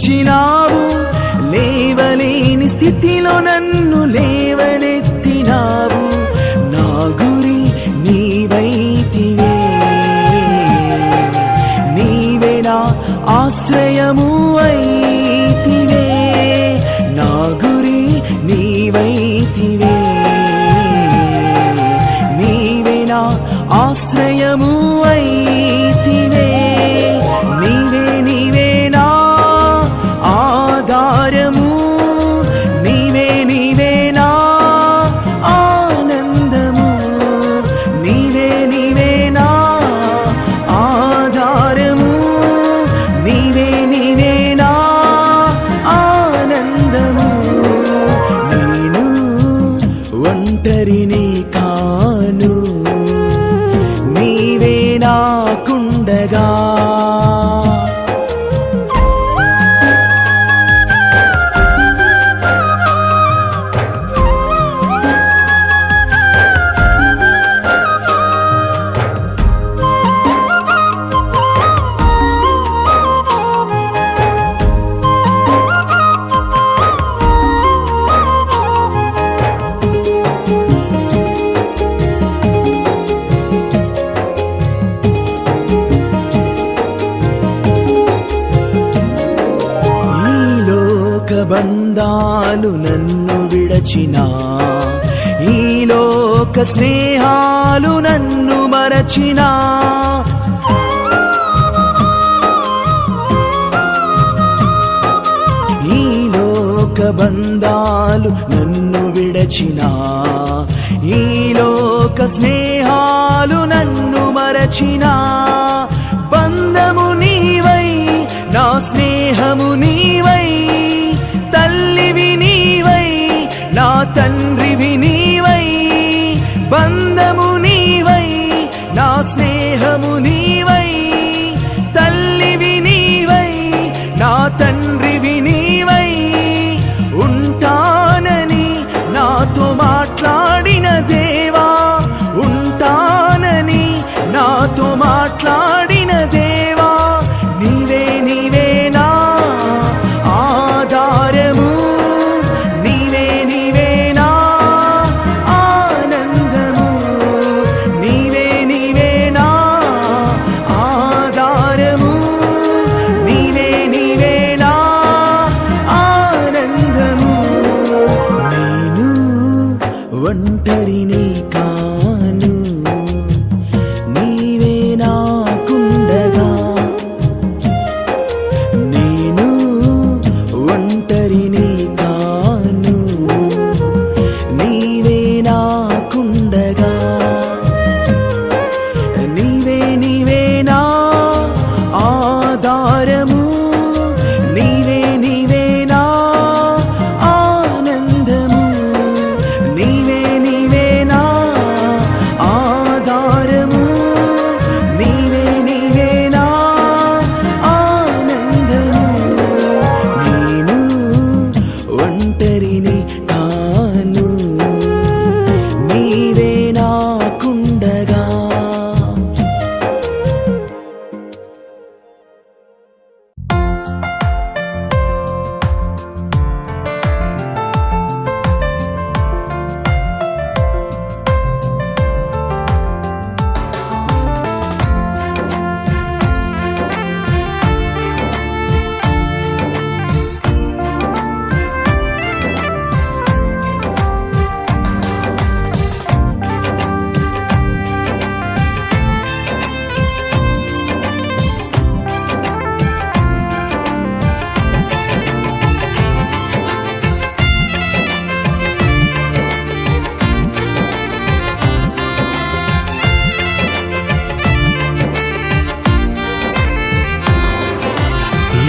ఉంచినావు లేవలేని స్థితిలో నన్ను లే నాడు నన్ను విడచినా. ఈ లోక స్నేహాలు నన్ను మరచినా. ఈ లోక బంధాలు నన్ను విడచినా. ఈ లోక స్నేహాలు నన్ను మరచినా. తండ్రివి నీ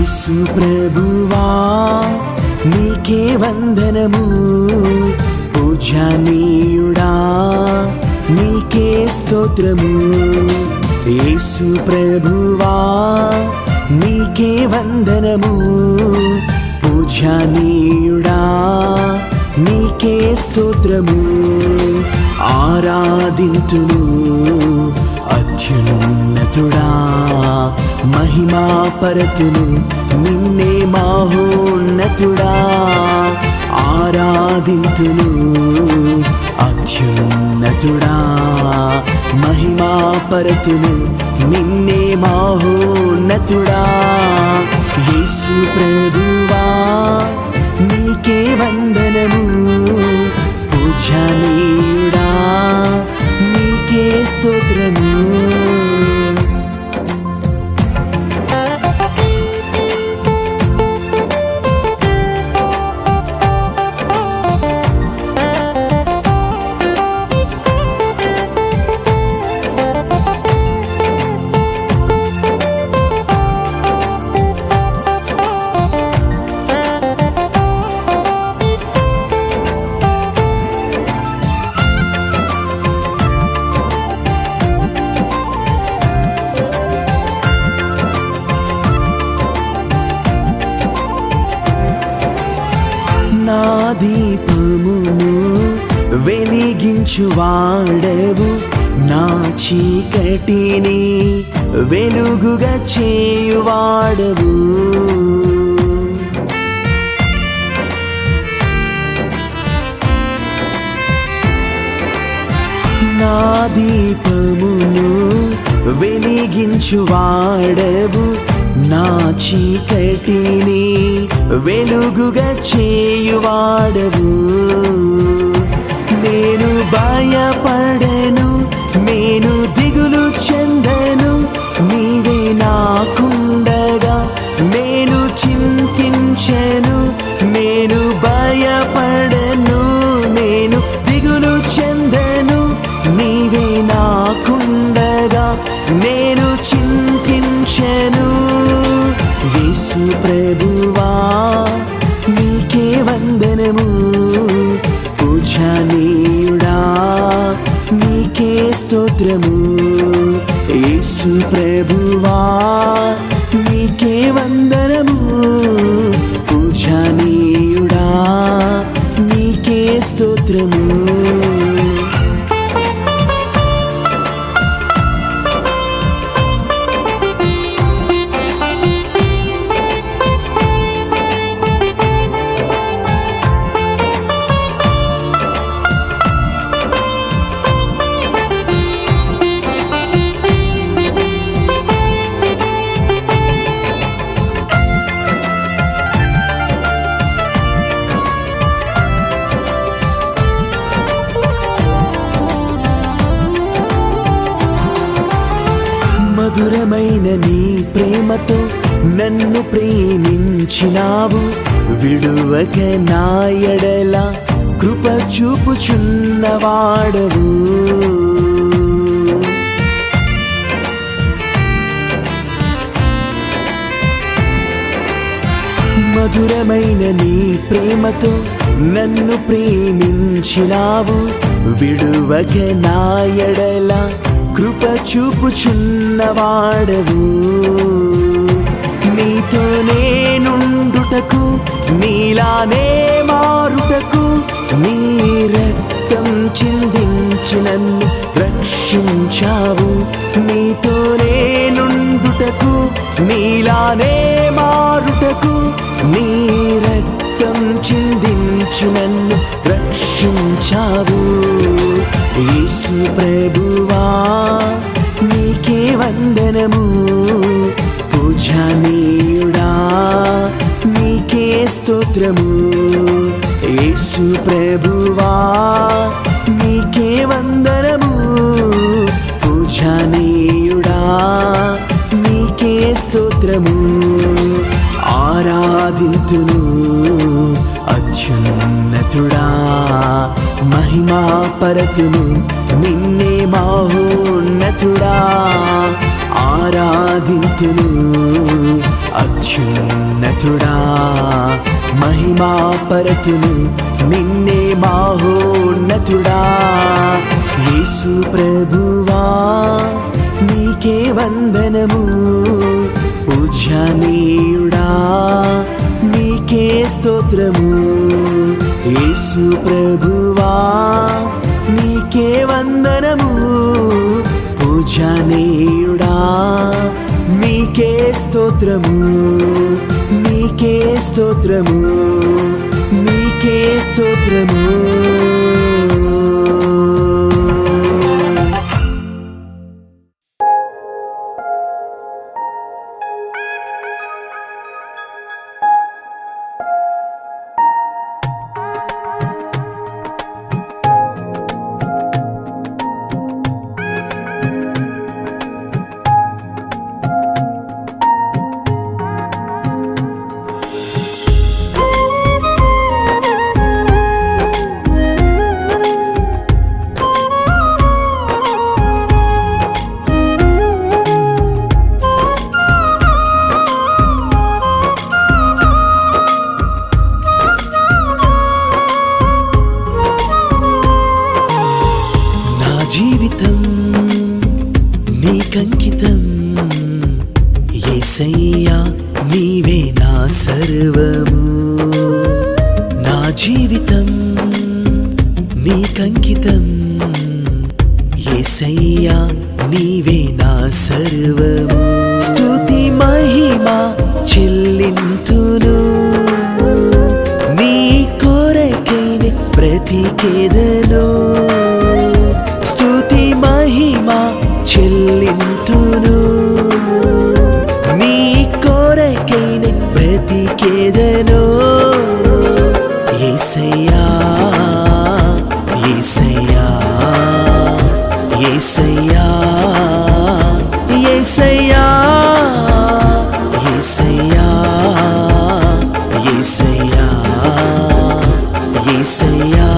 యేసు ప్రభువా నీకే వందనము. పూజనీయుడా నీకే స్తోత్రము. యేసు ప్రభువా నీకే వందనము. పూజనీయుడా నీకే స్తోత్రము. ఆరాధింతును. అత్యున్నతుడా మహిమా పరతులు నిన్నే మాహోన్నతుడా ఆరాధింతులు అత్యున్నతుడా మహిమా పరతులు నిన్నే మాహోన్నతుడా. యేసు ప్రభువా నీకే వందనము పూజనీయుడా స్తోత్రము చీకటిని వెలుగుగా చేయువాడవు. నా దీపమును వెలిగించువాడవు. నా చీకటిని వెలుగుగా చేయువాడవు. నేను భయపడను నేను చింతించెను నేను భయపడను నేను దిగులు చెందను. నీవే నాకుండగా నేను చింతించెను. యేసు ప్రభువా నీకే వందనము. పూజనీయుడా నీకే స్తోత్రము. యేసు ప్రభువా నీకే వందనము. స్తోత్రము మధురమైన నీ ప్రేమతో నన్ను ప్రేమించినావు. విడువక నాయడల కృప చూపుచున్నవాడవు. మధురమైన నీ ప్రేమతో నన్ను ప్రేమించినావు. విడువక నాయడల కృప చూపుచున్నవాడవు. నీతో నేనుండుటకు నీలానే మారుటకు నీ రక్తం చిందించి నన్ను రక్షించావు. నీతో నేనుండుటకు నీలానే మారుటకు నీ రక్తం చిందించి నన్ను రక్షించావు. యేసు ప్రభువా నీకే వందనము. పూజనీయుడా నీకే స్తోత్రము. యేసు ప్రభువా నీకే వందనము. పూజనీయుడా నీకే స్తోత్రము. ఆరాధింతును. అత్యున్నతుడా మహిమా పరతును నిన్నే మాహోన్నతుడా ఆరాధింతును అత్యున్నతుడా మహిమా పరతును నిన్నే మాహోన్నతుడా యేసు ప్రభువా నీకే వందనము పూజనీయుడా నీకే స్తోత్రము. యేసు ప్రభువా నీకే వందనము. పూజనీయుడా నీకే స్తోత్రము. నీకే స్తోత్రము. నీకే స్తోత్రము. ఏసయ్యా నీవే నా సర్వము. నా జీవితం నీకంకితం ఏసయ్యా నీవే నా సర్వము. స్థుతి మహిమ చెల్లింతును. నీ కొరకైన ప్రతికేదను. స్థుతి మహిమ చెల్లింతును. నీకేదనో ఏసయ్యా ఏసయ్యా ఏసయ్యా ఏసయ్యా ఏసయ్యా ఏసయ్యా ఏసయ్యా.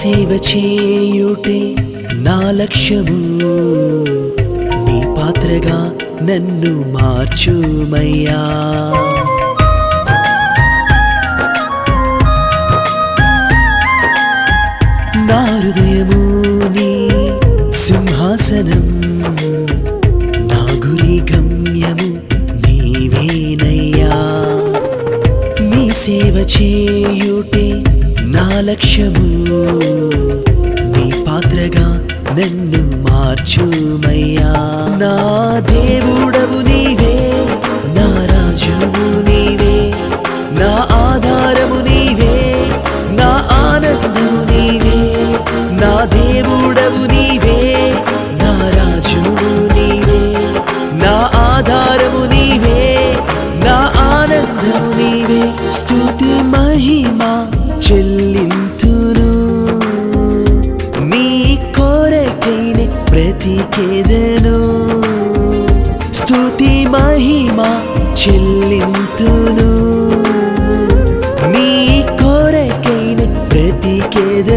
సేవ చేయుటే నా లక్ష్యము. నీ పాత్రగా నన్ను మార్చుమయ్యా. నా హృదయము నీ సింహాసనం. నా గురి గమ్యము నీవేనయ్యా. నీ సేవ చేయుటే నా లక్ష్యము. నీ పాత్రగా నన్ను మార్చుమయ్యా. నా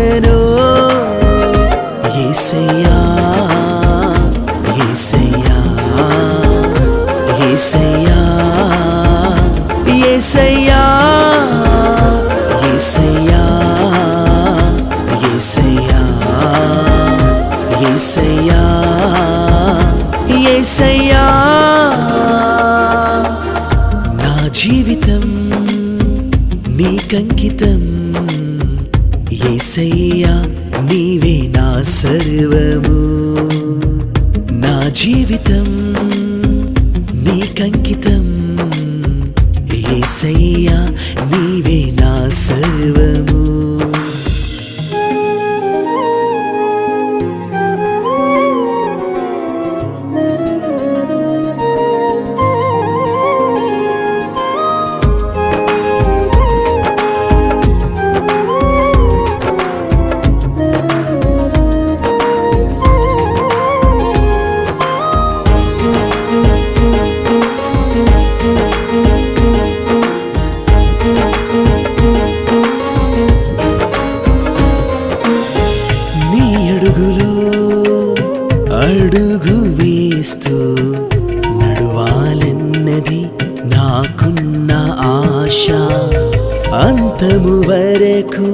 যেন అడుగు వేస్తూ నడువాలన్నది నాకున్న ఆశ. అంతము వరకు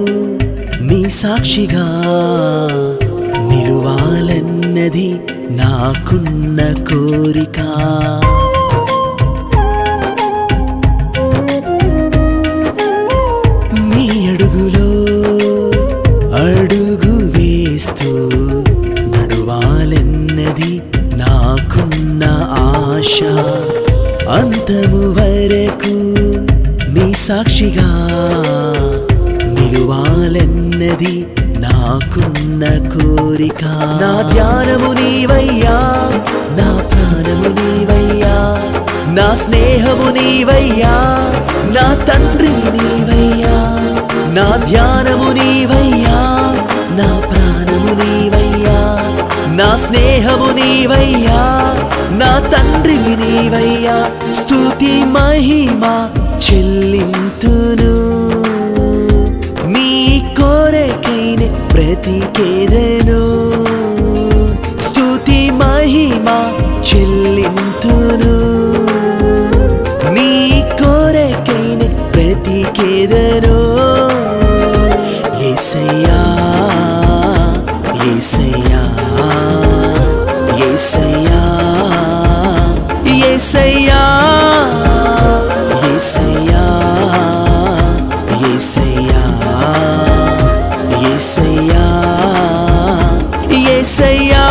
నీ సాక్షిగా నిలువాలన్నది నాకున్న కోరిక. కోరిక నా ధ్యానము నీవయ్యా నా ప్రాణము నీవయ్యా నా స్నేహము నీవయ్యా నా తండ్రి నీవయ్యా నా ధ్యానము నీవయ్యా నా ప్రాణము నీవయ్యా నా స్నేహము నీవయ్యా నా తండ్రి నీవయ్యా స్థుతి మహిమ చెల్లింతును. నీ కోరకైన బ్రతికేదెను? స్థుతి మహిమ చెల్లింతును. నీ కోరకైన ప్రతికేదను ఏసయ్యా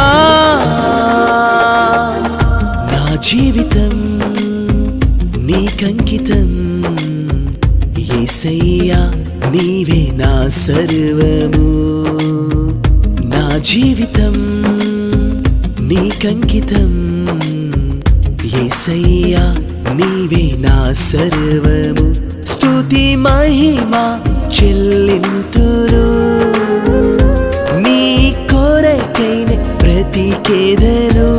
నా జీవితం నీకంకితం ఏసయ్యా నీవే నా సర్వము. నా జీవితం నీకంకితం ఏసయ్యా నీవే నా సర్వము. స్తుతి మహిమ చెల్లింతురు. గెదరు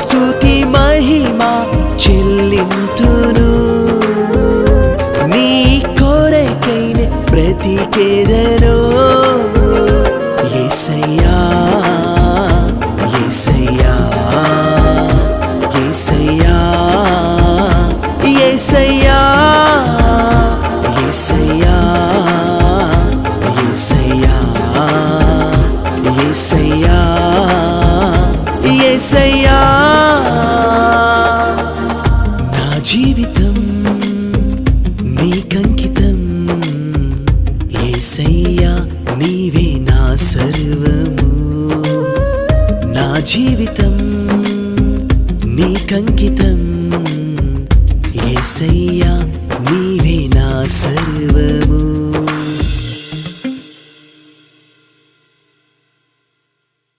స్థుతి మహిమ చెల్లింతును. నీ కొరకైన బ్రతికెదరు ఎసయ్యా ఎసయ్యా ఎసయ్యా ఎసయ్యా ఎసయ్యా ఎసయ్యా ఎసయ్యా இசையா